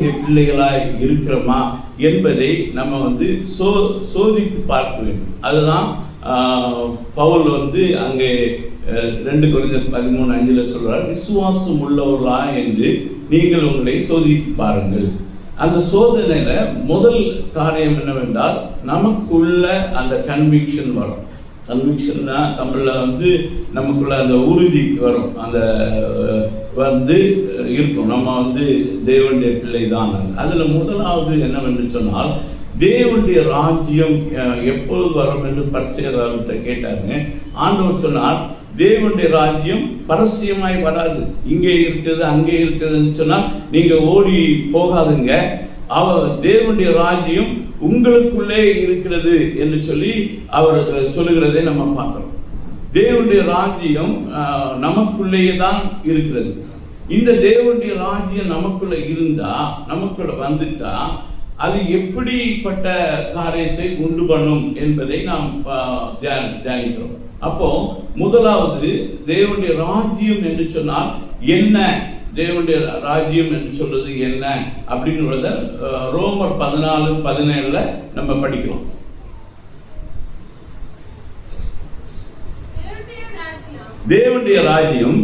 பிள்ளைகளாய் இருக்கிறோமா என்பதை நம்ம வந்து சோ சோதித்து பார்க்க வேண்டும். அதுதான் பவுல் வந்து அங்கே ரெண்டு குறைந்த பதிமூணு அஞ்சில் சொல்கிறார் விசுவாசம் உள்ளவர்களா என்று நீங்கள் உங்களை சோதித்து பாருங்கள். அந்த சோதனையில் முதல் காரியம் என்னவென்றால் நமக்குள்ள அந்த கன்விக்ஷன் வரும். கன்விக்ஷன்னா தமிழில் வந்து நமக்குள்ள அந்த உறுதி வரும். அந்த வந்து இருக்கும். நம்ம வந்து தேவனுடைய பிள்ளை தான் அதில் முதலாவது என்னவென்று சொன்னால் தேவனுடைய ராஜ்யம் எப்போது எப்பொழுது வரும் என்று பரிசெயர்கிட்ட கேட்டாங்க ஆண்டவர் சொன்னார் தேவனுடைய ராஜ்யம் பரஸ்யமாய் வராது. இங்கே இருக்குது அங்கே இருக்குதுன்னு சொன்னால் நீங்கள் ஓடி போகாதுங்க. அவர் தேவனுடைய ராஜ்யம் உங்களுக்குள்ளே இருக்கிறது என்று சொல்லி அவர் சொல்லுகிறதை நம்ம பார்க்குறோம். தேவனுடைய ராஜ்யம் நமக்குள்ளேயே தான் இருக்கிறது. இந்த தேவனுடைய ராஜ்யம் நமக்குள்ள இருந்தா நமக்குள்ள வந்துட்டா அது எப்படிப்பட்ட காரியத்தை உண்டு பண்ணும் என்பதை நாம் தியானிக்கிறோம். அப்போ முதலாவது தேவனுடைய ராஜ்யம் என்று சொன்னால் என்ன? தேவனுடைய ராஜ்யம் என்று சொல்றது என்ன? அப்படின்றத ரோமர் பதினாலு பதினேழுல நம்ம படிக்கிறோம் தேவனுடைய ராஜ்யம்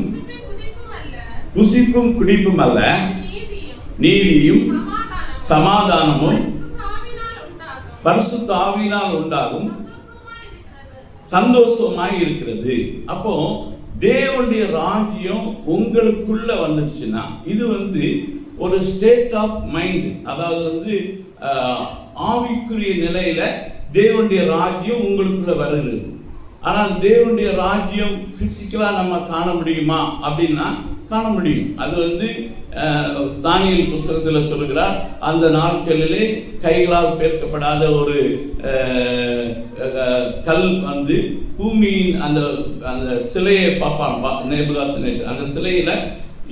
புசிப்பும் குடிப்பும் அல்ல நீதியும் சமாதானமும் பரிசு தாவினால் உண்டாகும். சந்தோஷமாய் இருக்கிறது. அப்போ தேவனுடைய ராஜ்யம் உங்களுக்குள்ள வந்துச்சுன்னா இது வந்து ஒரு ஸ்டேட் ஆஃப் மைண்ட் அதாவது வந்து ஆவிக்குரிய நிலையில தேவனுடைய ராஜ்யம் உங்களுக்குள்ள வருகிறது ஆனால் தேவனுடைய ராஜ்யம் பிசிக்கலா நம்ம காண முடியுமா அப்படின்னா காண முடியும். அது வந்து தானியல் புஸ்தகத்தில் சொல்லுகிறார் அந்த நாட்களிலே கைகளால் பேர்க்கப்படாத ஒரு கல் வந்து பூமியின் அந்த அந்த சிலையை பார்ப்பான் நேபுகாத்து அந்த சிலையில்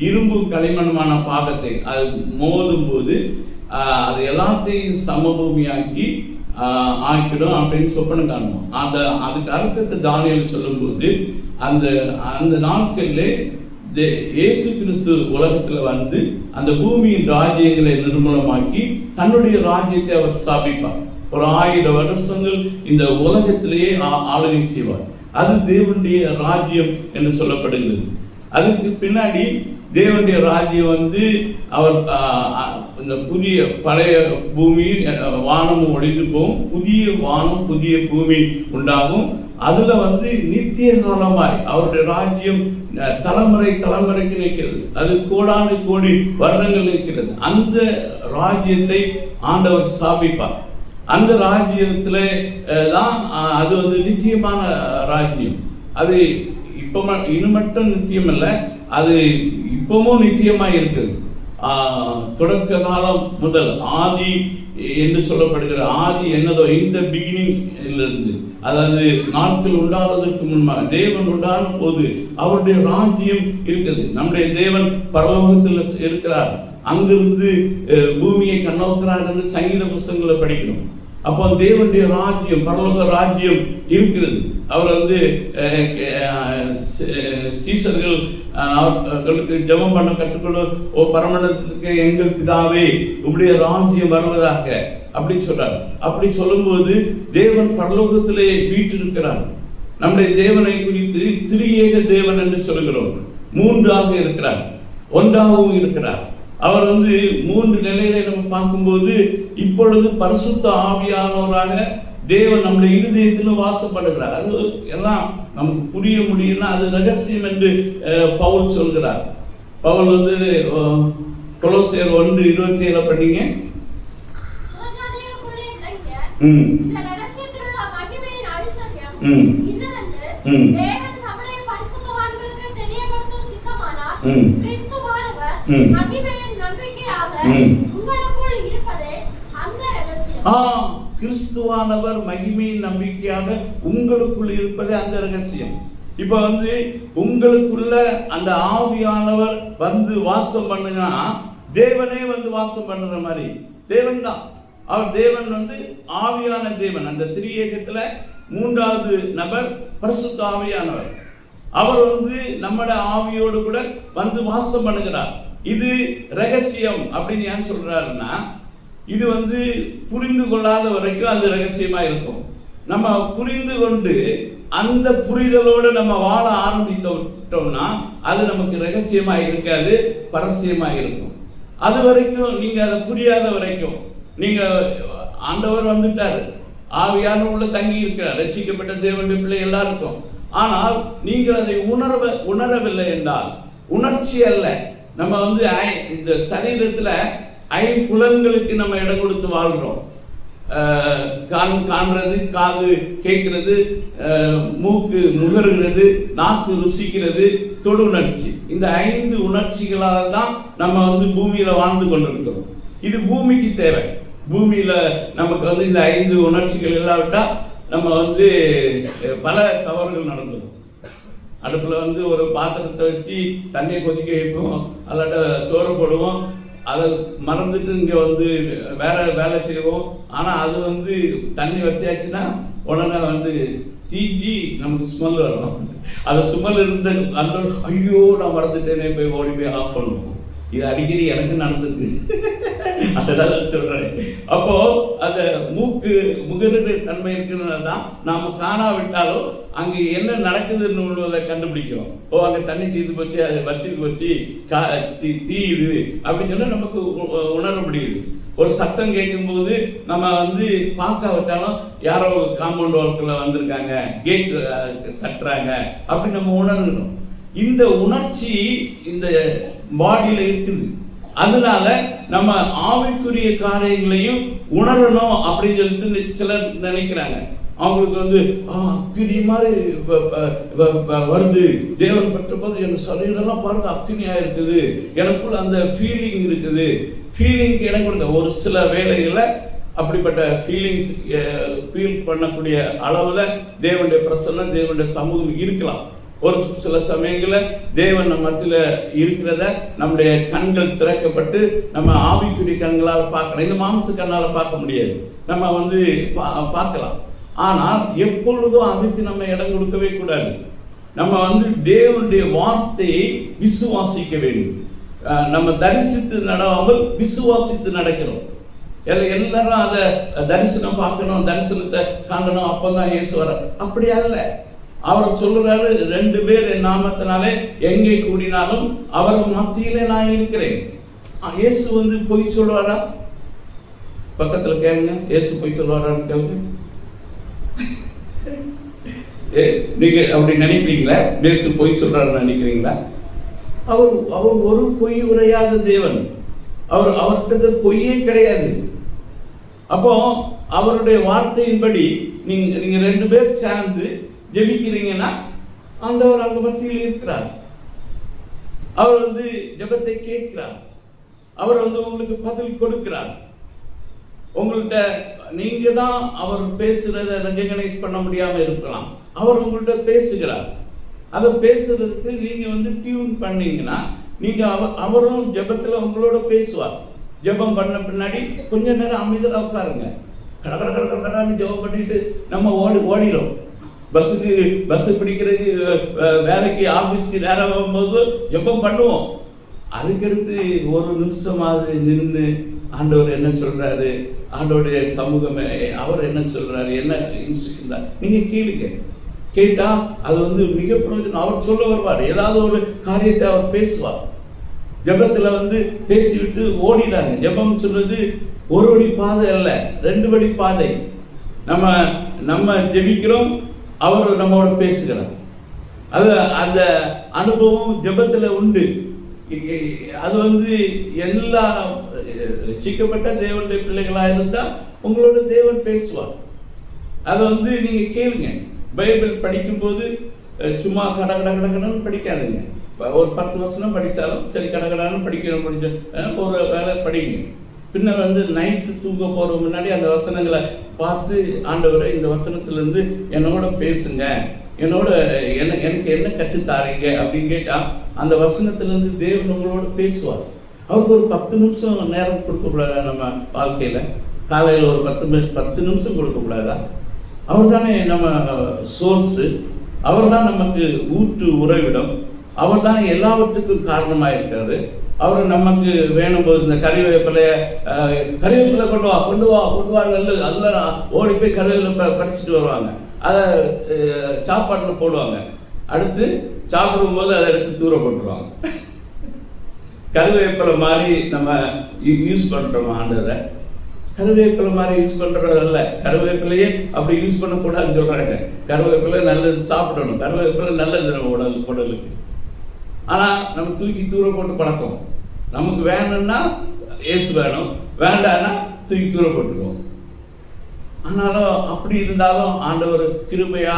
இரும்பு களிமணமான பாகத்தை அது மோதும் போது அது எல்லாத்தையும் சமபூமியாக்கி ஆக்கிடும் அப்படின்னு சொப்பனை காணுவோம். அந்த அதுக்கு அர்த்தத்தை தானியல் சொல்லும்போது அந்த அந்த நாட்களிலே இயேசு கிறிஸ்து உலகத்தில் வந்து அந்த பூமியின் ராஜ்யங்களை நிர்மூலமாக்கி தன்னுடைய ராஜ்யத்தை அவர் ஸ்தாபிப்பார். ஒரு ஆயிரம் வருஷங்கள் இந்த உலகத்திலேயே ஆளுகை செய்வார். அது தேவனுடைய ராஜ்யம் என்று சொல்லப்படுகிறது. அதுக்கு பின்னாடி தேவனுடைய ராஜ்யம் வந்து அவர் இந்த புதிய பழைய பூமி வானமும் ஒழிந்து போகும். புதிய வானம் புதிய பூமி உண்டாகும். அதுல வந்து நித்திய காலமாய் அவருடைய ராஜ்யம் தலைமுறை தலைமுறைக்கு நிற்கிறது. அது கோடானு கோடி வருடங்கள் இருக்கிறது அந்த ராஜ்யத்தை ஆண்டவர் ஸ்தாபிப்பார். அந்த ராஜ்யத்துல தான் அது வந்து நிச்சயமான ராஜ்யம். அது இப்போ ம- இன்னும் மட்டும் நித்தியம் இல்லை அது இப்பவும் நித்தியமாக இருக்குது. தொடக்க காலம் முதல் ஆதி என்று சொல்லப்படுகிற ஆதி என்னதோ இந்த பிகினிங் இருந்து அதாவது நாட்கள் உண்டாவதற்கு முன்பாக தேவன் உண்டான போது அவருடைய ராஜ்யம் இருக்கிறது. நம்முடைய தேவன் பரலோகத்தில் இருக்கிறார். அங்கிருந்து பூமியை கண்ணோக்கிறார் என்று சங்கீத புஸ்தகங்களை படிக்கணும் அப்போ தேவனுடைய ராஜ்யம் பரலோக ராஜ்யம் இருக்கிறது. அவர் வந்து சீசர்கள் அவர்களுக்கு ஜெபம் பண்ண கற்றுக்கொள்ள ஓ பரமணத்துக்கு எங்கள் பிதாவே உடைய ராஜ்யம் வருவதாக. அப்படி சொல்றாரு. அப்படி சொல்லும்போது தேவன் பரலோகத்திலே வீட்டிருக்கிறார். நம்முடைய தேவனை குறித்து திரியேக தேவன் என்று சொல்கிறோம் மூன்றாக இருக்கிறார். ஒன்றாகவும் இருக்கிறார். அவர் வந்து மூன்று நிலையில நம்ம பார்க்கும்போது இப்பொழுது பரிசுத்த ஆவியானவராக தேவன் நம்முடைய இருதயத்திலும் வாசப்படுகிறார். அது எல்லாம் நமக்கு புரிய முடியும்னா அது ரகசியம் என்று பவுல் சொல்கிறார் பவுல் வந்து கொலோசியர் ஒன்று இருபத்தி ஏழு பண்ணீங்க ம் ம். ம். ம். ம். ம். ஆ கிறிஸ்துவானவர் மகிமையின் நம்பிக்கையாக உங்களுக்குள் இருப்பதே அந்த ரகசியம். இப்போ வந்து உங்களுக்குள்ள அந்த ஆவியானவர் வந்து வாசம் பண்ணுனா தேவனே வந்து வாசம் பண்ணுற மாதிரி. தேவன் தான் அவர் தேவன் வந்து ஆவியான தேவன். அந்த திரியேகத்துல மூன்றாவது நபர் பரிசுத்த ஆவியானவர். அவர் வந்து நம்மட ஆவியோடு கூட வந்து வாசம் பண்ணுகிறார். இது ரகசியம் அப்படின்னு ஏன் சொல்றாருன்னா இது வந்து புரிந்து கொள்ளாத வரைக்கும் அது ரகசியமாக இருக்கும். நம்ம புரிந்து கொண்டு அந்த புரிதலோடு நம்ம வாழ ஆரம்பித்தோம்னா அது நமக்கு ரகசியமாக இருக்காது பரசியமாக இருக்கும். அது வரைக்கும் நீங்கள் அதை புரியாத வரைக்கும் நீங்கள் ஆண்டவர் வந்துட்டார். ஆவியான உள்ள தங்கி இருக்கிறார். ரட்சிக்கப்பட்ட தேவனுடைய பிள்ளை எல்லாருக்கும். ஆனால் நீங்கள் அதை உணர்வ உணரவில்லை என்றால் உணர்ச்சி அல்ல. நம்ம வந்து இந்த சரீரத்தில் ஐம்புலன்களுக்கு நம்ம இடம் கொடுத்து வாழ்கிறோம் கண் காண்றது காது கேட்கிறது மூக்கு முகருகிறது நாக்கு ருசிக்கிறது தொடு உணர்ச்சி. இந்த ஐந்து உணர்ச்சிகளால் தான் நம்ம வந்து பூமியில் வாழ்ந்து கொண்டிருக்கிறோம். இது பூமிக்கு தேவை. பூமியில் நமக்கு வந்து இந்த ஐந்து உணர்ச்சிகள் இல்லாவிட்டால் நம்ம வந்து பல தவறுகள் நடந்துடும் அடுப்பில் வந்து ஒரு பாத்திரத்தை வச்சு தண்ணியை கொதிக்க வைப்போம். அல்லாட்ட சோறு போடுவோம். அதை மறந்துட்டு இங்கே வந்து வேற வேலை செய்வோம். ஆனால் அது வந்து தண்ணி வத்தியாச்சுன்னா உடனே வந்து தீஞ்சி நமக்கு ஸ்மெல் வரும் அந்த ஸ்மெல் இருந்த அந்த ஐயோ நான் மறந்துட்டேனே போய் ஓடி போய் ஆஃப் பண்ணுவோம் இது அடிக்கடி எனக்கு நடந்திருக்கு. அதனால சொல்றேன். அப்போ அந்த மூக்கு முகரு தன்மை இருக்கிறதுனால தான் நாம காணாவிட்டாலும் அங்க என்ன நடக்குதுன்னு உள்ளதை கண்டுபிடிக்கிறோம். ஓ அங்க தண்ணி தீர்ந்து போச்சு அது வத்தி போச்சு கா தீ தீயுது அப்படின்னு சொன்னா நமக்கு உணர முடியுது. ஒரு சத்தம் கேட்கும்போது நம்ம வந்து பார்க்காவிட்டாலும் யாரோ காம்பவுண்ட் ஒர்க்கில் வந்திருக்காங்க கேட் தட்டுறாங்க அப்படின்னு நம்ம உணர்கிறோம். இந்த உணர்ச்சி இந்த பாடியில் இருக்குது. அதனால நம்ம ஆவிக்குரிய காரியங்களையும் உணரணும் அப்படின்னு சொல்லிட்டு சிலர் நினைக்கிறாங்க. அவங்களுக்கு வந்து அக்கினி மாதிரி வருது. தேவன் பற்ற போது என் சரீரெல்லாம் பாருங்க அக்கினியா இருக்குது. எனக்குள்ள அந்த ஃபீலிங் இருக்குது. ஃபீலிங்க்கு எனக்கு கொடுங்க. ஒரு சில வேலைகளை அப்படிப்பட்ட ஃபீலிங்ஸ் ஃபீல் பண்ணக்கூடிய அளவில் தேவனுடைய பிரசன்னம் தேவனுடைய சமூகம் இருக்கலாம். ஒரு சில சமயங்களில் தேவன் நம்ம மத்தியில் இருக்கிறத நம்முடைய கண்கள் திறக்கப்பட்டு நம்ம ஆவிக்குரிய கண்களால் பார்க்கலாம் இந்த மாம்ச கண்ணால் பார்க்க முடியாது. நம்ம வந்து பா- பார்க்கலாம். ஆனால் எப்பொழுதும் அதுக்கு நம்ம இடம் கொடுக்கவே கூடாது. நம்ம வந்து தேவனுடைய வார்த்தையை விசுவாசிக்க வேண்டும். நம்ம தரிசித்து நடாமல் விசுவாசித்து நடக்கிறோம். எல்லா- எல்லாரும் அதை தரிசனம் பார்க்கணும் தரிசனத்தை காணணும் அப்பதான் இயேசு வர அப்படி அல்ல. அவர் சொல்லுறாரு ரெண்டு பேர் என் நாமத்தினாலே எங்கே கூடினாலும் அவர் மத்தியிலே நான் இருக்கிறேன். இயேசு வந்து பொய் சொல்வாரா பக்கத்தில் கேளுங்க இயேசு பொய் சொல்வாரான்னு கேளுங்க. நீங்க அப்படி நினைக்கிறீங்களா? இயேசு பொய் சொல்றாருன்னு நினைக்கிறீங்களா? அவர் அவர் ஒரு பொய் உரையாத தேவன். அவர் அவர்கிட்ட பொய்யே கிடையாது. அப்போ அவருடைய வார்த்தையின்படி நீங்க நீங்க ரெண்டு பேர் சேர்ந்து ஜெபிக்கிறீங்கன்னா ஆண்டவர் அந்த மத்தியில் இருக்கிறார். அவர் வந்து ஜெபத்தை கேட்கிறார். அவர் வந்து உங்களுக்கு பதில் கொடுக்கிறார். உங்கள்கிட்ட நீங்க தான் அவர் பேசுறத ரெகனைஸ் பண்ண முடியாம இருக்கலாம். அவர் உங்கள்கிட்ட பேசுகிறார். அதை பேசுறதுக்கு நீங்க வந்து டியூன் பண்ணீங்கன்னா நீங்க அவர் அவரும் ஜபத்துல உங்களோட பேசுவார். ஜெபம் பண்ண பின்னாடி கொஞ்ச நேரம் அமைதியாக உட்காருங்க. கட கட கட ஜெபம் பண்ணிட்டு நம்ம ஓடி ஓடிடும் பஸ்ஸுக்கு பஸ்ஸு பிடிக்கிறது வேலைக்கு ஆஃபீஸ்க்கு நேரம் ஆகும்போது ஜெபம் பண்ணுவோம். அதுக்கடுத்து ஒரு நிமிஷமாவது நின்று ஆண்டவர் என்ன சொல்கிறாரு ஆண்டவருடைய சமூகமே அவர் என்ன சொல்கிறாரு என்ன இன்ஸ்ட்ரக்ஷன் தான் நீங்கள் கேளுங்க. கேட்டால் அது வந்து மிக பிரயோஜனம். அவர் சொல்ல வருவார். ஏதாவது ஒரு காரியத்தை அவர் பேசுவார். ஜபத்தில் வந்து பேசிவிட்டு ஓடிடாங்க ஜபம் சொல்றது ஒரு வழி பாதை அல்ல ரெண்டு வழி பாதை. நம்ம நம்ம ஜெபிக்கிறோம் அவர் நம்மோட பேசுகிறார். அது அந்த அனுபவம் ஜபத்தில் உண்டு. அது வந்து எல்லா ரசிக்கப்பட்ட தேவனுடைய பிள்ளைகளாக இருந்தால் உங்களோட தேவன் பேசுவார். அதை வந்து நீங்கள் கேளுங்க. பைபிள் படிக்கும்போது சும்மா கட கட கடகடன்னு படிக்காதுங்க படிக்காதீங்க. ஒரு பத்து வசனம் படித்தாலும் சரி கட கடன்னு படிக்கிற முடிஞ்ச ஒரு வேலை படிங்க. பின்னர் வந்து நைட்டு தூங்க போகிற முன்னாடி அந்த வசனங்களை பார்த்து ஆண்டவரை இந்த வசனத்துலேருந்து என்னோட பேசுங்க. என்னோட என்ன எனக்கு என்ன கற்றுத்தாரீங்க அப்படின்னு கேட்டால் அந்த வசனத்திலேருந்து தேவன் உங்களோட பேசுவார். அவருக்கு ஒரு பத்து நிமிஷம் நேரம் கொடுக்கக்கூடாதா நம்ம வாழ்க்கையில்? காலையில் ஒரு பத்து பத்து நிமிஷம் கொடுக்கக்கூடாதா? அவர் தானே நம்ம சோர்ஸு அவர் தான் நமக்கு ஊற்று உறைவிடம். அவர் தான் எல்லாவற்றுக்கும் காரணமாக இருக்கிறது அவர் நமக்கு வேணும் போது இந்த கறிவேப்பிலைய அஹ், கறிவேப்பிலை கொண்டு வா கொண்டு வா கொண்டு வா நல்லது அதில் ஓடி போய் கறிவேப்பிலை பறிச்சுட்டு வருவாங்க. அதை சாப்பாட்டில் போடுவாங்க. அடுத்து சாப்பிடும்போது அதை எடுத்து தூர போட்டுருவாங்க. கருவேப்பிலை மாதிரி நம்ம யூஸ் பண்ணுறோம் ஆண்டதை கருவேப்பிலை மாதிரி யூஸ் பண்ணுறதல்ல கருவேப்பிலையே அப்படி யூஸ் பண்ணக்கூடாதுன்னு சொல்கிறாங்க கருவேப்பிலை நல்லது சாப்பிடணும். கருவேப்பிலை நல்லது நம்ம உடல் உடலுக்கு. ஆனால் நம்ம தூக்கி தூரம் போட்டு பழக்கம். நமக்கு வேணும்னா ஏசு வேணும் வேண்டாம்னா தூக்கி தூரம் போட்டுருவோம் ஆனாலும் அப்படி இருந்தாலும் ஆண்டவர் கிருபையா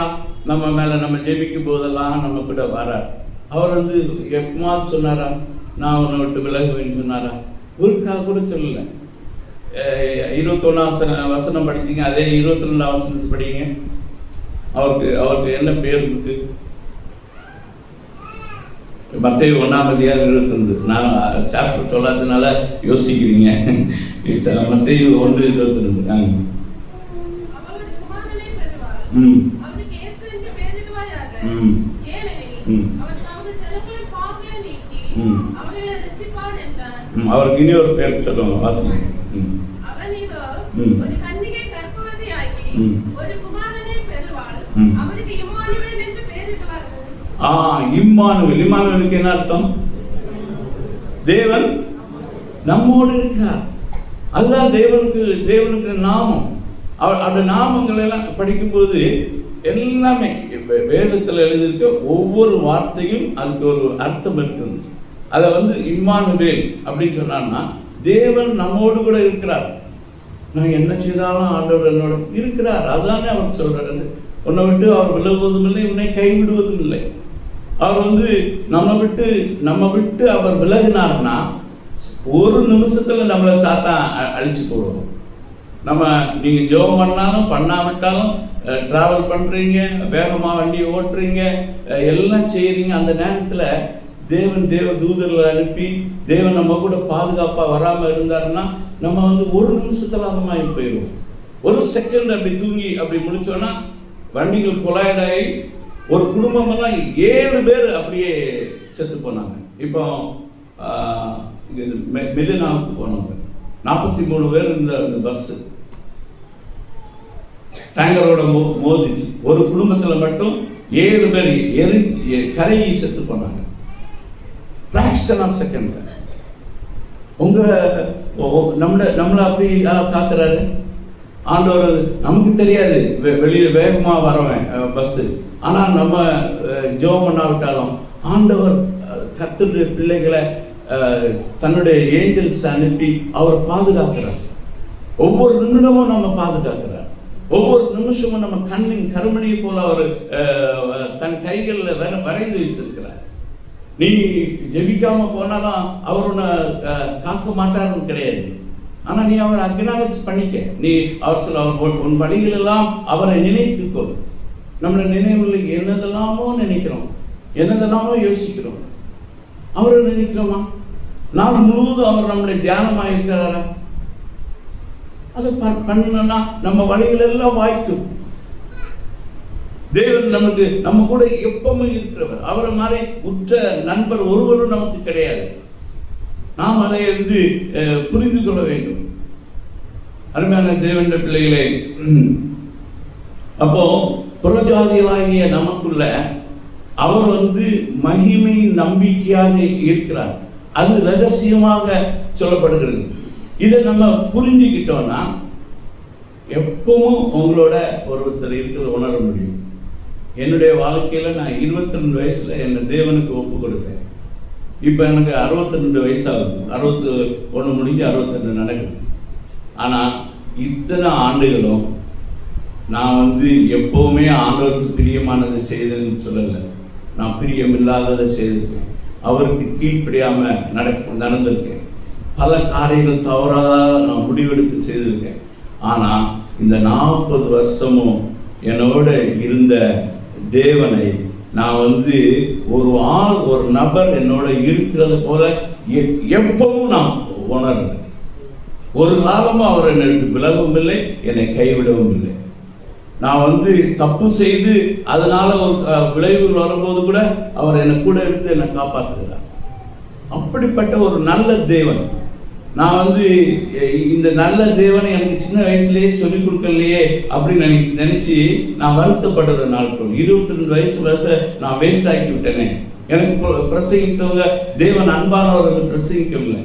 நம்ம மேலே நம்ம ஜெபிக்கும் போதெல்லாம் நம்ம கூட வரார். அவர் வந்து எப்பமாவது சொன்னாரா? நான் உன்னை விட்டு விலகுவேன்னு சொன்னாரா? ஒருக்காக கூட சொல்லலை. இருபத்தொன்னாம் வசனம் படிச்சிங்க படிச்சீங்க அதே இருபத்தி ரெண்டாம் வசனத்தை படிங்க. அவருக்கு அவருக்கு என்ன பேர் இருக்குது மத்திய ஒன்றாம் அதிகாரம் இருபத்தொன்று நான் சாப்டர் சொல்லாததுனால யோசிக்கிறீங்க மத்திய ஒன்று இருபத்தி பெறுவாள். ம். ம். ம். ம். அவருக்கு இனி ஒரு பேர் சொல்லுவாங்க வாசிங்க ம் ம். ஒரு கன்னிகை கர்ப்பவதியாகி ம். ஒரு குமாரனை பெறுவாள். ம். அவனுக்கு இம்மானுவேல் என்று பெயரிடுவார்கள். ஆ இம்மானுவேல். இம்மானுவேலுக்கு என்ன அர்த்தம்? தேவன் நம்மோடு இருக்கிறார். அதுதான் தேவனுக்கு தேவனுக்கு நாமம். அவர் அந்த நாமங்கள் எல்லாம் படிக்கும்போது எல்லாமே வேதத்தில் எழுதியிருக்க ஒவ்வொரு வார்த்தையும் அதுக்கு ஒரு அர்த்தம் இருக்குது. அதை வந்து இம்மானுவேல் அப்படின்னு சொன்னான்னா தேவன் நம்மோடு கூட இருக்கிறார். நான் என்ன செய்தாலும் ஆண்டவர் என்னோட இருக்கிறார். அதுதானே அவர் சொல்றாரு. உன்னை விட்டு அவர் விலகுவதும் இல்லை உன்னை கைவிடுவதும் இல்லை. அவர் வந்து நம்ம விட்டு நம்ம விட்டு அவர் விலகினார்னா ஒரு நிமிஷத்துல நம்மளை சாத்தா அ- அழிச்சு போடுவோம். நம்ம நீங்க ஜோகம் பண்ணாலும் பண்ணாவிட்டாலும் டிராவல் பண்றீங்க வேகமா வண்டியை ஓட்டுறீங்க எல்லாம் செய்கிறீங்க அந்த நேரத்துல தேவன் தேவ தூதர்களை அனுப்பி தேவன் நம்ம கூட பாதுகாப்பா வராம இருந்தாருன்னா நம்ம வந்து ஒரு நிமிஷத்துல அந்த மாதிரி போயிடுவோம் ஒரு செகண்ட் அப்படி தூங்கி அப்படி முடிச்சோன்னா வண்டிகள் கொலாய்டாகி ஒரு குடும்பம் தான் ஏழு பேர் அப்படியே செத்து போனாங்க. இப்போ ஆஹ், மெதினாவுக்கு போனவங்க. நாற்பத்தி மூணு பேர் இந்த அந்த பஸ்ஸு டேங்கரோட மோ மோதிச்சு. ஒரு குடும்பத்தில் மட்டும் ஏழு பேர் எரி கரையை செத்து போனாங்க. ஃப்ராக்ஷன் ஆஃப் செகண்ட் உங்கள் ஓ- நம்மளை அப்படி யார் ஆண்டவர் நமக்கு தெரியாது. வெ- வேகமாக வேகமா வரவன் பஸ்ஸு ஆனால் நம்ம ஜோம் பண்ணாவிட்டாலும் ஆண்டவர் கத்துடைய பிள்ளைகளை தன்னுடைய ஏஞ்சல்ஸ் அனுப்பி அவர் பாதுகாக்கிறார். ஒவ்வொரு நிமிடமும் நம்ம பாதுகாக்கிறார். ஒவ்வொரு நிமிஷமும் நம்ம கண்ணின் கருமணியை போல அவர் தன் கைகளில் வர வரைந்து வைத்திருக்கிறார். நீ ஜெபிக்காம போனாலும் அவர் உன்னை காக்க மாட்டாருன்னு கிடையாது. ஆனால் நீ அவரை அக்னாலஜ் பண்ணிக்க. நீ அவர் சொல்ல அவர் உன் பணிகள் எல்லாம் அவரை நினைத்துக்கொள். நம்மளை நினைவுகளை என்னதெல்லாமோ நினைக்கிறோம். என்னதெல்லாமோ யோசிக்கிறோம். அவரை நினைக்கிறோமா? நாள் முழுவதும் அவர் நம்மளை தியானமாக இருக்கிறாரா அதை ப- பண்ணணும்னா நம்ம வழிகளெல்லாம் வாய்க்கும் தேவன் நமக்கு நம்ம கூட எப்பவுமே இருக்கிறவர். அவரை மாதிரி உற்ற நண்பர் ஒருவரும் நமக்கு கிடையாது. நாம் அதை வந்து புரிந்து கொள்ள வேண்டும். அருமையான தேவன்ற பிள்ளைகளே உம், அப்போ புறஜாதிகளாகிய நமக்குள்ள அவர் வந்து மகிமையின் நம்பிக்கையாக இருக்கிறார். அது ரகசியமாக சொல்லப்படுகிறது. இதை நம்ம புரிஞ்சுக்கிட்டோம்னா எப்பவும் உங்களோட ஒருத்தர் இருக்கிறத உணர முடியும். என்னுடைய வாழ்க்கையில் நான் இருபத்தி ரெண்டு வயசில் என்னை தேவனுக்கு ஒப்பு கொடுத்தேன். இப்போ எனக்கு அறுபத்தி ரெண்டு வயசாகுது. அறுபத்து ஒன்று முடிஞ்சு அறுபத்தி ரெண்டு நடக்குது. ஆனால் இத்தனை ஆண்டுகளும் நான் வந்து எப்போவுமே ஆண்டவருக்கு பிரியமானதை செய்தேன்னு சொல்லலை. நான் பிரியமில்லாததை செய்திருக்கேன். அவருக்கு கீழ்ப்படியாமல் நடக்க நடந்திருக்கேன். பல காரியங்கள் தவறாக நான் முடிவெடுத்து செய்திருக்கேன். ஆனால் இந்த நாற்பது வருஷமும் என்னோட இருந்த தேவனை நான் வந்து ஒரு ஆள் ஒரு நபர் என்னோட இருக்கிறது போல எப்பவும் நான் உணர்றேன். ஒரு காலமும் அவர் என்னை விலகவும் இல்லை என்னை கைவிடவும் இல்லை. நான் வந்து தப்பு செய்து அதனால ஒரு விளைவுகள் வரும்போது கூட அவர் என்னை கூட எடுத்து என்னை காப்பாற்றுகிறார் அப்படிப்பட்ட ஒரு நல்ல தேவன். நான் வந்து இந்த நல்ல தேவனை எனக்கு சின்ன வயசுலேயே சொல்லிக் கொடுக்கலையே அப்படின்னு நினை நினச்சி நான் வருத்தப்படுற நாட்கள் இருபத்தி ரெண்டு வயசு வயசு நான் வேஸ்ட் ஆக்கி விட்டேனே. எனக்கு பிரசங்கித்தவங்க தேவன் அன்பானவர்கள் பிரசங்கிக்கவில்லை.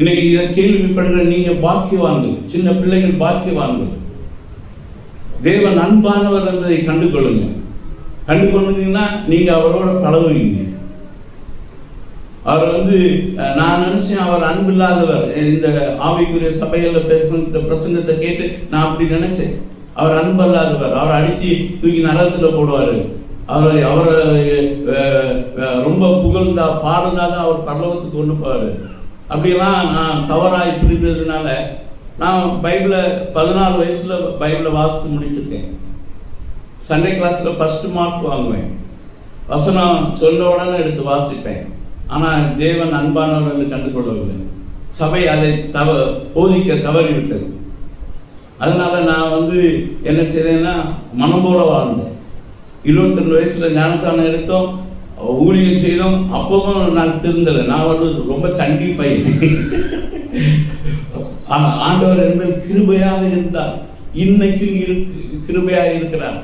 இன்னைக்கு இதை கேள்விப்படுற நீங்கள் பாக்கியவான்கள் சின்ன பிள்ளைகள் பாக்கியவான்கள். தேவன் அன்பானவர் என்பதை கண்டு கொள்ளுங்க கண்டு கொண்டீங்கன்னா நீங்க அவரோட பழகுவீங்க. அவர் வந்து நான் நினைச்சேன் அவர் அன்பில்லாதவர். இந்த ஆவிக்குரிய சபையில பேசுன பிரசங்கத்தை கேட்டு நான் அப்படி நினைச்சேன். அவர் அன்பல்லாதவர். அவர் அடித்து தூக்கி நரகத்தில் போடுவாரு. அவரை அவரை ரொம்ப புகழ்ந்தா பாடுனா தான் அவர் பரலோகத்துக்கு கொண்டு போவாரு. அப்படியெல்லாம் நான் தவறாய் புரிந்ததுனால நான் பைபிளை பதினாலு வயசில் பைபிளை வாசித்து முடிச்சிருக்கேன். சண்டே கிளாஸில் ஃபஸ்ட்டு மார்க் வாங்குவேன். வசனம் சொன்ன உடனே எடுத்து வாசிப்பேன். ஆனால் தேவன் அன்பானவர் என்று கண்டுகொள்ளவில்லை. சபை அதை தவ போதிக்க தவறிவிட்டது. அதனால நான் வந்து என்ன செய்தேன்னா மனம்போட வாழ்ந்தேன். இருபத்தி ரெண்டு வயசுல ஞானசானம் எடுத்தோம் ஊழியம் செய்தோம் அப்பவும் நான் திருந்தலை. நான் வந்து ரொம்ப சண்டி பையன். ஆனால் ஆண்டவர் என்பது கிருபையாக இருந்தார். இன்னைக்கும் இருக்கு கிருபையாக இருக்கிறார்.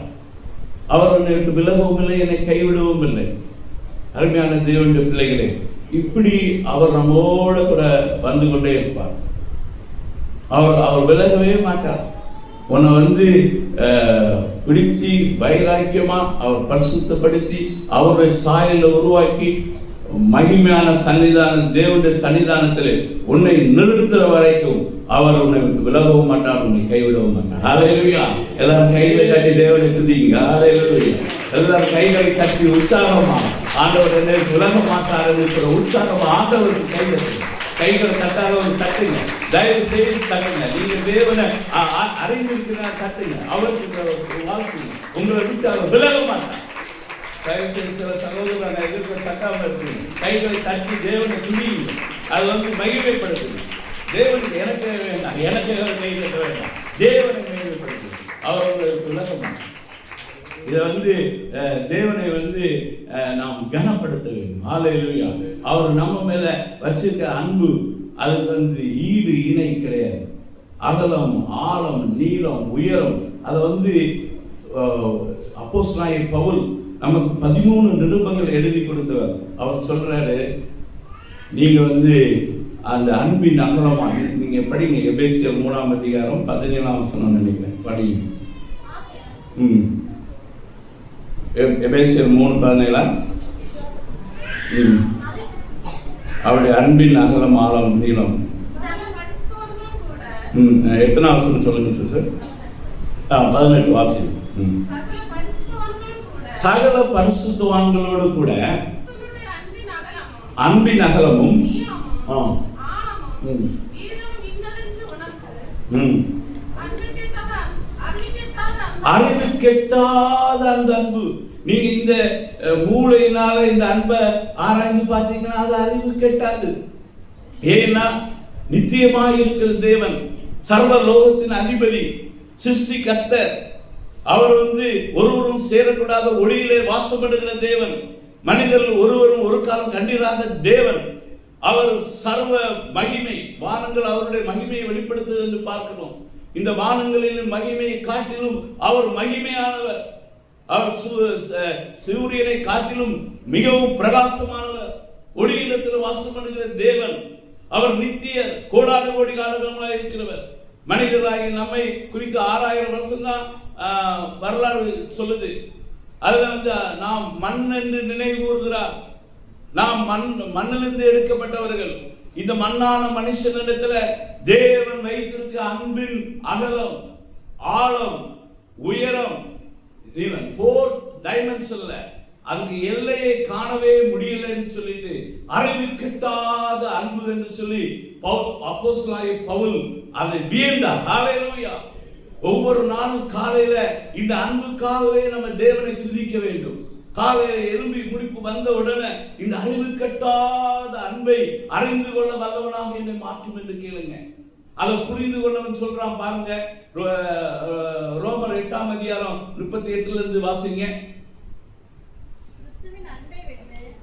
அவர் என்னை விட்டு விலகவும் இல்லை என்னை கைவிடவும் இல்லை அருமையான தேவனுடைய பிள்ளைகளே இப்படி அவர் நம்மோட கூட வந்து கொண்டே இருப்பார். அவர் அவர் விலகவே மாட்டார். உன்னை வந்து அஹ், பிடிச்சு வைராக்கியமா அவர் பரிசுத்தப்படுத்தி அவருடைய சாயலை உருவாக்கி மகிமையான சன்னிதானம் தேவனுடைய சன்னிதானத்தில் உன்னை நிறுத்துற வரைக்கும் அவர் உன்னை விலகவும் மாட்டார் உன்னை கைவிடவும் மாட்டார். ஹalleluya எல்லாரும் கையில கட்டி தேவனை துதிங்க. ஹalleluya எல்லாரும் கைகளை தட்டி உற்சாகமா ஆண்டவர் என்னை விலக மாட்டார் என்று சொல்ல உற்சாகமா ஆண்டவருக்கு கைகளை கைகளை தட்டாத ஒரு தட்டுங்க. தயவு செய்து தட்டுங்க. நீங்க தேவனை அறிந்திருக்கிறார் தட்டுங்க. அவருக்கு வாழ்க்கை உங்களை விட்டு அவர் விலக மாட்டார் தயவுசெய்து சில சகோதரர் எதிர்க்க தட்டாம இருக்குங்க கைகளை தட்டி தேவனை துணியுங்க அது வந்து மகிழ்வைப்படுத்துது தேவனுக்கு எனக்கு வேண்டாம் எனக்கு கை வேண்டாம் தேவனை மகிமைப்படுத்துங்க அவர் உங்களுக்கு விளக்கம்? இதை வந்து தேவனை வந்து நாம் கனப்படுத்த வேண்டும். ஹalleluya. அவர் நம்ம மேலே வச்சிருக்க அன்பு அதுக்கு வந்து ஈடு இணை கிடையாது. அகலம் ஆழம் நீளம் உயரம் அதை வந்து அப்போஸ் பவுல் நமக்கு பதிமூணு நிருபங்கள் எழுதி கொடுத்தவர். அவர் சொல்றாரு நீங்க வந்து அந்த அன்பின் அகலமா நீங்க படிங்க எபேசிய மூணாம் அதிகாரம் பதினேழாம் வசனம் நினைக்கிறேன் படிங்க ம். எபேசியர் மூணு பதினேழா? ம். அவருடைய அன்பின் அகலம் ஆழம் நீளம். ம் எத்தனை வசனம் சொல்லுங்க சார் ஆ பதினெட்டு வாசி ம். சகல பரிசுத்தவான்களோடு கூட அன்பின் அகலமும் அறிவு கெட்டாத அந்த அன்பு. நீங்க இந்த மூளையினால இந்த அன்பை ஆராய்ந்து பார்த்தீங்கன்னா அது அறிவு கெட்டாது. ஏன்னா நித்தியமாய் இருக்கிற தேவன் சர்வ லோகத்தின் அதிபதி சிருஷ்டி கர்த்தர் அவர் வந்து ஒருவரும் சேரக்கூடாத ஒளியிலே வாசப்படுகிற தேவன். மனிதர்கள் ஒருவரும் ஒரு காலம் கண்டிராத தேவன். அவர் சர்வ மகிமை வானங்கள் அவருடைய மகிமையை வெளிப்படுத்துது என்று பார்க்கிறோம். இந்த வானங்களின் மகிமையை காட்டிலும் அவர் மகிமையானவர். அவர் சூரியனை காட்டிலும் மிகவும் பிரகாசமானவர். ஒளியிடத்தில் வாசம் பண்ணுகிற தேவன். அவர் நித்திய கோடாடு கோடி காலங்களாக இருக்கிறவர். மனிதராகி நம்மை குறித்து ஆறாயிரம் வருஷம்தான் வரலாறு சொல்லுது. அதில் வந்து நாம் மண் என்று நினைவு கூறுகிறார். நாம் மண் மண்ணிலிருந்து எடுக்கப்பட்டவர்கள். இந்த மண்ணான மனுஷனிடத்துல தேவன் வைத்திருக்க அன்பின் அகலம் ஆழம் உயரம் ஃபோர் டைமென்ஷன்ல அதுக்கு எல்லையை காணவே முடியலன்னு சொல்லிட்டு அறிவு கிட்டாத அன்பு என்று சொல்லி அப்போஸ்தலனாகிய பவுல் அதை வியந்தார். ஹalleluya ஒவ்வொரு நாளும் காலையில இந்த அன்புக்காகவே நம்ம தேவனை துதிக்க வேண்டும். காலையில எழும்பி முடிப்பு வந்த உடனே இந்த அறிவு கட்டாத அன்பை அறிந்து கொள்ள வல்லவனாக என்னை மாற்றும் என்று கேளுங்க. அதை புரிந்து கொண்டவன் சொல்றான் பாருங்க. ரோமர் எட்டாம் அதிகாரம் முப்பத்தி எட்டுல இருந்து வாசிங்க.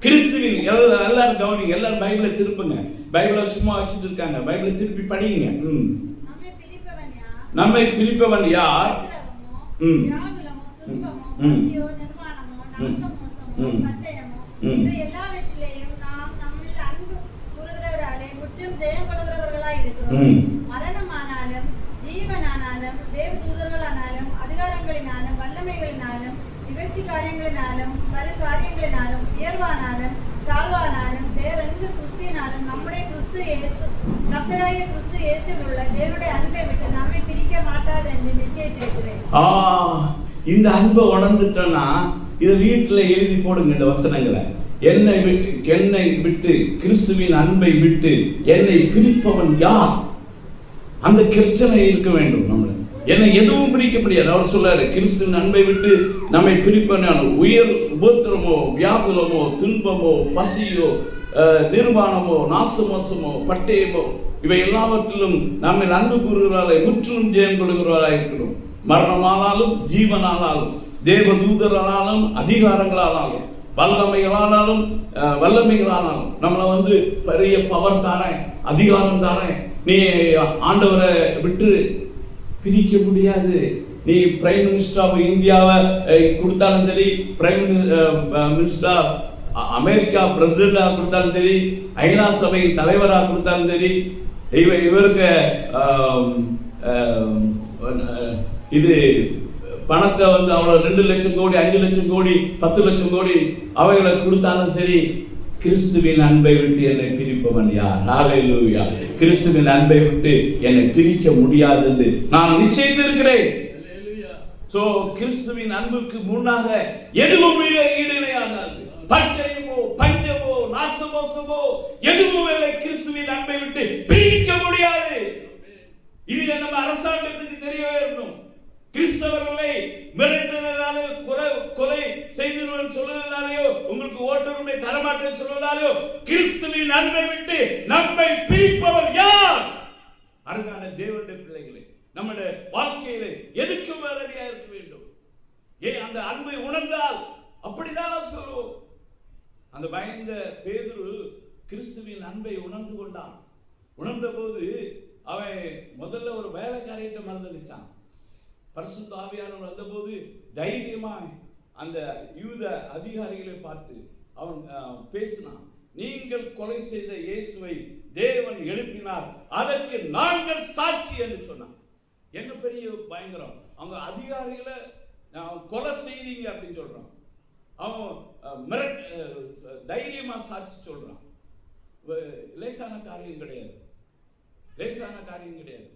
கிறிஸ்துவின் எல்லாரும் கவனிங்க. எல்லாரும் பைபிளை திருப்புங்க. பைபிளை சும்மா வச்சுட்டு இருக்காங்க. பைபிளை திருப்பி படிங்க. ம். நம்மை பிரிப்பவன் யார்? ம். ம். ம். ம். மரணமானாலும் ஜீவனானாலும் தேவதூதர்களானாலும் அதிகாரங்களினாலும் வல்லமைகளினாலும் நிகழ்ச்சி காரியங்களினாலும் வரும் காரியங்களினாலும் உயர்வானாலும் தாழ்வானாலும் வேறெந்த சிருஷ்டியினாலும் நம்முடைய கிறிஸ்து இயேசு கர்த்தராகிய கிறிஸ்து இயேசுவில் உள்ள தேவனுடைய அன்பை விட்டு நம்மை ஆ இந்த அன்பை உணர்ந்துட்டோன்னா இதை வீட்டில் எழுதி போடுங்க இந்த வசனங்களை. என்னை விட்டு என்னை விட்டு கிறிஸ்துவின் அன்பை விட்டு என்னை பிரிப்பவன் யார்? அந்த கிறிஸ்தனை இருக்க வேண்டும் நம்மளை. என்னை எதுவும் பிரிக்க முடியாது. அவர் சொல்றாரு கிறிஸ்துவின் அன்பை விட்டு நம்மை பிரிப்பவன் உயர் உபத்திரமோ வியாகுலமோ துன்பமோ பசியோ அஹ், நிர்வாணமோ நாசமோசமோ பட்டயமோ இவை எல்லாவற்றிலும் நம்மை அன்பு கூறுகிறாளை முற்றிலும் ஜெயம் கொள்கிறவராய் இருக்கிறோம் மரணமானாலும் ஜீவனானாலும் தேவதூதரானாலும் அதிகாரங்களானாலும் வல்லமைகளானாலும் வல்லமைகளானாலும் நம்மளை வந்து பெரிய பவர் தானே அதிகாரம் தானே நீ ஆண்டவரை விட்டு பிரிக்க முடியாது. நீ பிரைம் மினிஸ்டர் ஆஃப் இந்தியாவை கொடுத்தாலும் சரி பிரைம் மினிஸ்டர் அமெரிக்கா பிரசிடெண்டாக கொடுத்தாலும் சரி ஐநா சபையின் தலைவராக கொடுத்தாலும் சரி இவ இவருக்கு இது பணத்தை வந்து அவ்வளோ ரெண்டு லட்சம் கோடி அஞ்சு லட்சம் கோடி பத்து லட்சம் கோடி அவைகளை கொடுத்தாலும் சரி கிறிஸ்துவின் அன்பை விட்டு என்னை பிரிப்பவன் யார்? ஹalleluya கிறிஸ்துவின் அன்பை விட்டு என்னை பிரிக்க முடியாது என்று நான் நிச்சயித்திருக்கிறேன். சோ கிறிஸ்துவின் அன்புக்கு முன்னாக எதுவும் ஈடு ஈடிணையாகாது பஞ்சயமோ பஞ்சமோ நாசமோசமோ எதுவும் இல்லை. கிறிஸ்துவின் அன்பை விட்டு பிரிக்க முடியாது. இது நம்ம அரசாங்கத்துக்கு தெரிய வரணும் கிறிஸ்தவர்களை மிரட்டினாலே குறை கொலை செய்தவர்கள் சொல்வதனாலேயோ உங்களுக்கு ஓட்டுரிமை தரமாட்டேன் சொல்வதாலேயோ கிறிஸ்துவின் அன்பை விட்டு நம்மை பிரிப்பவர் யார்? அருகான தேவனுடைய பிள்ளைகளே நம்முடைய வாழ்க்கையிலே எதுக்கு வேறடியா இருக்க வேண்டும்? ஏன் அந்த அன்பை உணர்ந்தால்? அப்படிதான் சொல்லுவோம். அந்த பயந்த பேதுரு கிறிஸ்துவின் அன்பை உணர்ந்து கொண்டான். உணர்ந்த போது அவன் முதல்ல ஒரு வேலைக்காரியிட்ட மறந்துச்சான் பரிசு தாவியானவர் வந்தபோது தைரியமாக அந்த யூத அதிகாரிகளை பார்த்து அவன் பேசினான். நீங்கள் கொலை செய்த இயேசுவை தேவன் எழுப்பினார். அதற்கு நாங்கள் சாட்சி என்று சொன்னான். என்ன பெரிய பயங்கரம். அவங்க அதிகாரிகளை கொலை செய்தீங்க அப்படின்னு சொல்கிறான் அவன் மிரட் தைரியமாக சாட்சி சொல்கிறான் லேசான காரியம் கிடையாது. லேசான காரியம் கிடையாது.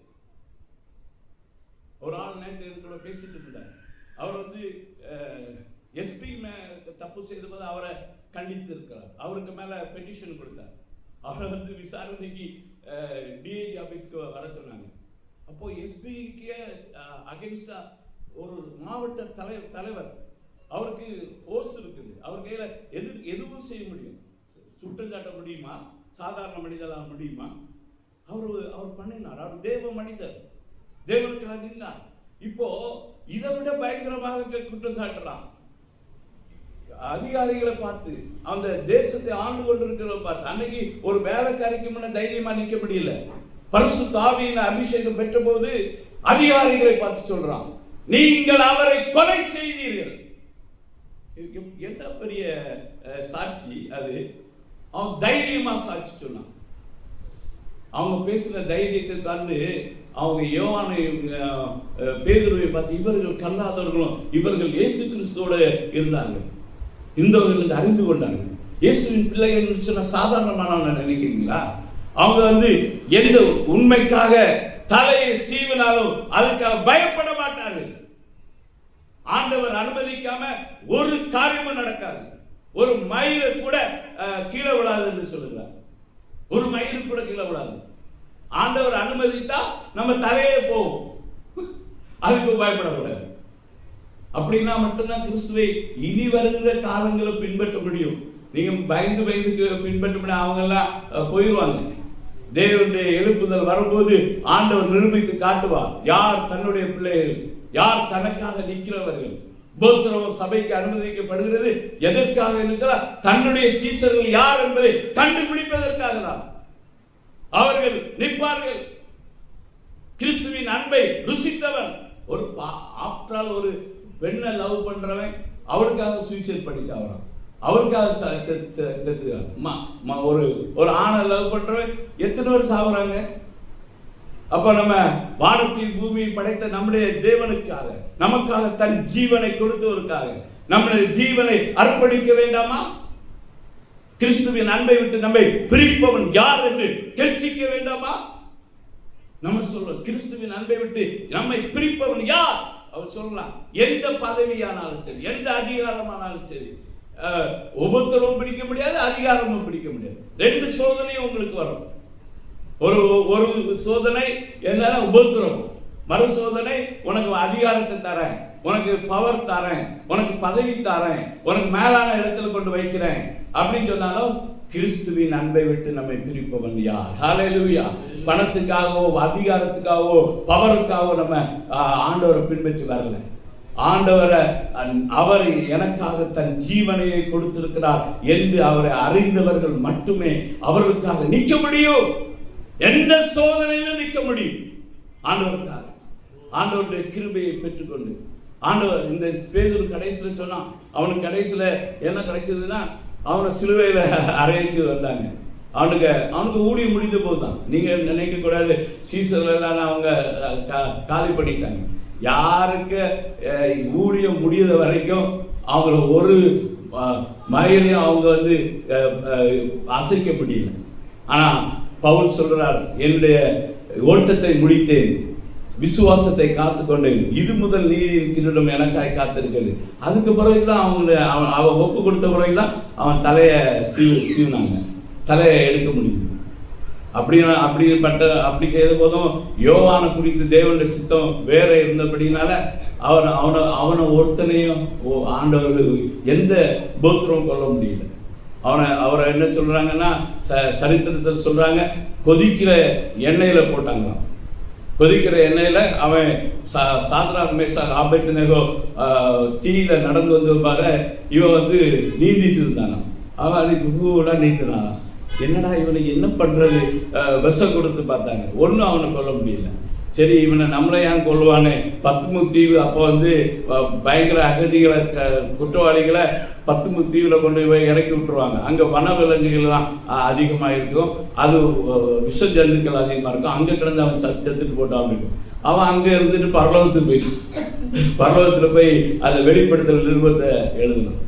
ஒரு ஆள் நேற்று கூட பேசிட்டு இருந்தார். அவர் வந்து எஸ்பி மே தப்பு செய்தபோது அவரை கண்டித்து இருக்கிறார். அவருக்கு மேலே பெட்டிஷன் கொடுத்தார். அவரை வந்து விசாரணைக்கு டிஐஜி ஆஃபீஸ்க்கு வர சொன்னாங்க. அப்போது எஸ்பிக்கு அகென்ஸ்டாக ஒரு மாவட்ட தலை தலைவர் அவருக்கு ஃபோர்ஸ் இருக்குது. அவர் கையில் எது எதுவும் செய்ய முடியும். சுட்டம் காட்ட முடியுமா? சாதாரண மனிதனாக முடியுமா? அவர் அவர் பண்ணினார். அவர் தேவ மனிதர். தேவனுக்காக நின்றார். இப்போ இதை விட பயங்கரமாக குற்றம் சாட்டுறான். அதிகாரிகளை பார்த்து அந்த தேசத்தை ஆண்டு கொண்டிருக்கிறத பார்த்து அன்னைக்கு ஒரு வேலைக்காரிக்கு முன்ன தைரியமா நிற்க முடியல. பரிசு தாவியின் அபிஷேகம் பெற்ற போது அதிகாரிகளை பார்த்து சொல்றான் நீங்கள் அவரை கொலை செய்தீர்கள். என்ன பெரிய சாட்சி அது? அவன் தைரியமா சாட்சி சொன்னான். அவங்க பேசுன தைரியத்தை கண்டு அவங்க யோவானை பேதுருவை பார்த்து இவர்கள் கல்லாதவர்களும் இவர்கள் இயேசு கிறிஸ்துவோட இருந்தாங்க இருந்தவர்கள் என்று அறிந்து கொண்டாங்க இயேசுவின் பிள்ளைகள் என்று சொன்ன சாதாரணமானவன நினைக்கிறீங்களா? அவங்க வந்து எந்த உண்மைக்காக தலையை சீவினாலும் அதுக்காக பயப்பட மாட்டார்கள். ஆண்டவர் அனுமதிக்காம ஒரு காரியமும் நடக்காது. ஒரு மயிரை கூட கீழே விடாது என்று சொல்லுகிறார். ஒரு மயிறு கூட கீழே விடாது ஆண்டவர் அனுமதித்தா நம்ம தலையே போகும். அதுக்கு பயப்படக்கூடாது. அப்படின்னா மட்டும்தான் கிறிஸ்துவை இனி வருகிற காலங்களை பின்பற்ற முடியும். நீங்க பயந்து பயந்து பின்பற்ற முடியும். அவங்க எல்லாம் போயிடுவாங்க தேவனுடைய எழுப்புதல் வரும்போது ஆண்டவர் நிரூபித்து காட்டுவார். யார் தன்னுடைய பிள்ளைகள்? யார் தனக்காக நிற்கிறவர்கள்? உபோத்திரவம் சபைக்கு அனுமதிக்கப்படுகிறது. எதற்காக என்று சொன்னால் தன்னுடைய சீசர்கள் யார் என்பதை கண்டுபிடிப்பதற்காக தான். அவர்கள் நிற்பார்கள். கிறிஸ்துவின் அன்பை ருசித்தவன். ஒரு ஆப்டால் ஒரு பெண்ணை லவ் பண்றவன் அவருக்காக சூசைட் படிச்சாவறான் அவருக்காக ச- செத்து- ஒரு ஒரு ஆணை லவ் பண்றவன். எத்தனை பேர் சாகுறாங்க அப்போ நம்ம வானத்தையும் பூமியை படைத்த நம்முடைய தேவனுக்காக நமக்காக தன் ஜீவனை கொடுத்தவருக்காக நம்முடைய ஜீவனை அர்ப்பணிக்க வேண்டாமா? கிறிஸ்துவின் அன்பை விட்டு நம்மை பிரிப்பவன் யார் என்று தெரிசிக்க வேண்டாமா? நம்ம சொல்றோம் கிறிஸ்துவின் அன்பை விட்டு நம்மை பிரிப்பவன் யார்? அவர் சொல்லலாம் எந்த பதவியானாலும் சரி எந்த அதிகாரமானாலும் சரி ஒவ்வொருத்தரும் பிடிக்க முடியாது அதிகாரமும் பிடிக்க முடியாது. ரெண்டு சோதனையும் உங்களுக்கு வரும். ஒரு ஒரு சோதனை என்னன்னா உபத்திரம் மறு சோதனை உனக்கு அதிகாரத்தை தரேன். உனக்கு பவர் தரேன். உனக்கு பதவி தரேன். உனக்கு மேலான இடத்துல கொண்டு வைக்கிறேன். அப்படின்னு சொன்னாலும் கிறிஸ்துவின் அன்பை விட்டு நம்மை பிரிப்பவன் யார்? ஹalleluya பணத்துக்காகவோ அதிகாரத்துக்காகவோ பவருக்காகவோ நம்ம ஆண்டவரை பின்பற்றி வரல. ஆண்டவரை அன்- அவர் எனக்காக தன் ஜீவனையை கொடுத்திருக்கிறார் என்று அவரை அறிந்தவர்கள் மட்டுமே அவர்களுக்காக நிற்க முடியும். எந்த சோதனையிலும் நிற்க முடியும். ஆண்டவருக்காக ஆண்டவருடைய கிருபையை பெற்றுக்கொண்டு ஆண்டவர் இந்த பேதூர் கடைசியில் சொன்னான் அவனுக்கு கடைசியில் என்ன கிடைச்சதுன்னா அவனை சிலுவையில் அறைக்கு வந்தாங்க. அவனுக்கு அவனுக்கு ஊழியம் முடிந்த போது தான் நீங்கள் நினைக்கக்கூடாது சீசர்லாம் அவங்க காலி பண்ணிட்டாங்க. யாருக்கு ஊழியம் முடியாத வரைக்கும் அவங்கள ஒரு மயிலையும் அவங்க வந்து அசைக்க முடியல. ஆனால் பவுல் சொல்றார் என்னுடைய ஓட்டத்தை முடித்தேன் விசுவாசத்தை காத்துக்கொண்டேன். இது முதல் நீதியின் கிரீடம் எனக்காய் காத்திருக்கிறது. அதுக்கு பிறகுதான் அவங்க அவன் அவன் ஒப்பு கொடுத்த பிறகுதான் அவன் தலையை சீவு சீவினாங்க. தலையை எடுக்க முடியுது. அப்படி அப்படிப்பட்ட அப்படி செய்த போதும் யோவானை குறித்து தேவனுடைய சித்தம் வேற இருந்தபடினால அவன் அவனை அவனை ஒருத்தனையும் ஓ- ஆண்டவர் எந்த போத்திரம் கொள்ள முடியல. அவனை அவரை என்ன சொல்கிறாங்கன்னா ச சரித்திரத்தில் சொல்கிறாங்க கொதிக்கிற எண்ணெயில் போட்டாங்களாம். கொதிக்கிற எண்ணெயில் அவன் சா சாத்ரா மேசா ஆபத்து நேகோ தீயில் நடந்து வந்து பாரு இவன் வந்து நீந்திட்டு இருந்தானாம். அவன் அதுக்கு பூவெல்லாம் நீட்டினானாம் என்னடா இவனுக்கு என்ன பண்ணுறது விஷம் கொடுத்து பார்த்தாங்க. ஒன்றும் அவனை கொல்ல முடியல. சரி இவனை நம்மளை ஏன் கொல்லுவானே? பத்துமு தீவு அப்போ வந்து பயங்கர அகதிகளை க- குற்றவாளிகளை பத்துமு தீவில் கொண்டு போய் இறக்கி விட்டுருவாங்க. அங்கே வன விலங்குகள்லாம் அதிகமாக இருக்கும். அது விஷ ஜந்துக்கள் அதிகமாக இருக்கும். அங்கே கிடந்து அவன் சத் செத்துட்டு போட்டான் அப்படின்னு. அவன் அங்கே இருந்துட்டு பரலோகத்துக்கு போய் பரலோகத்தில் போய் அதை வெளிப்படுத்தல் நிருபத்தை எழுதணும்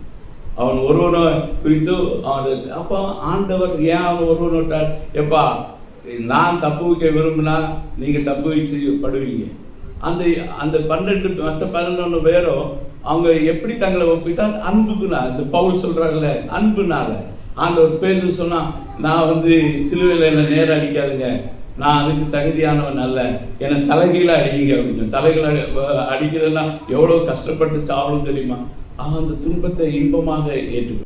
அவன் ஒருவனை குறித்து அவன் அப்போ ஆண்டவர் ஏன் அவன் ஒருவன் விட்டார்? எப்பா நான் தப்பு வைக்க விரும்பினா நீங்கள் தப்பு வச்சு படுவீங்க. அந்த அந்த பன்னெண்டு மற்ற பதினொன்று பேரும் அவங்க எப்படி தங்களை ஒப்பித்தா அன்புக்குனா இந்த பவுல் சொல்கிறாங்கல்ல அன்புனால ஆண்டவர் பேர் சொன்னால் நான் வந்து சிலுவையில் என்னை நேரம் அடிக்காதுங்க. நான் அதுக்கு தகுதியானவன் அல்ல. என்னை தலைகீழ அடிங்க அப்படின்னு. தலைகளை அடி- எவ்வளோ கஷ்டப்பட்டு சாவணும் தெரியுமா? அவன் அந்த துன்பத்தை இன்பமாக ஏற்றுக்கொண்டான்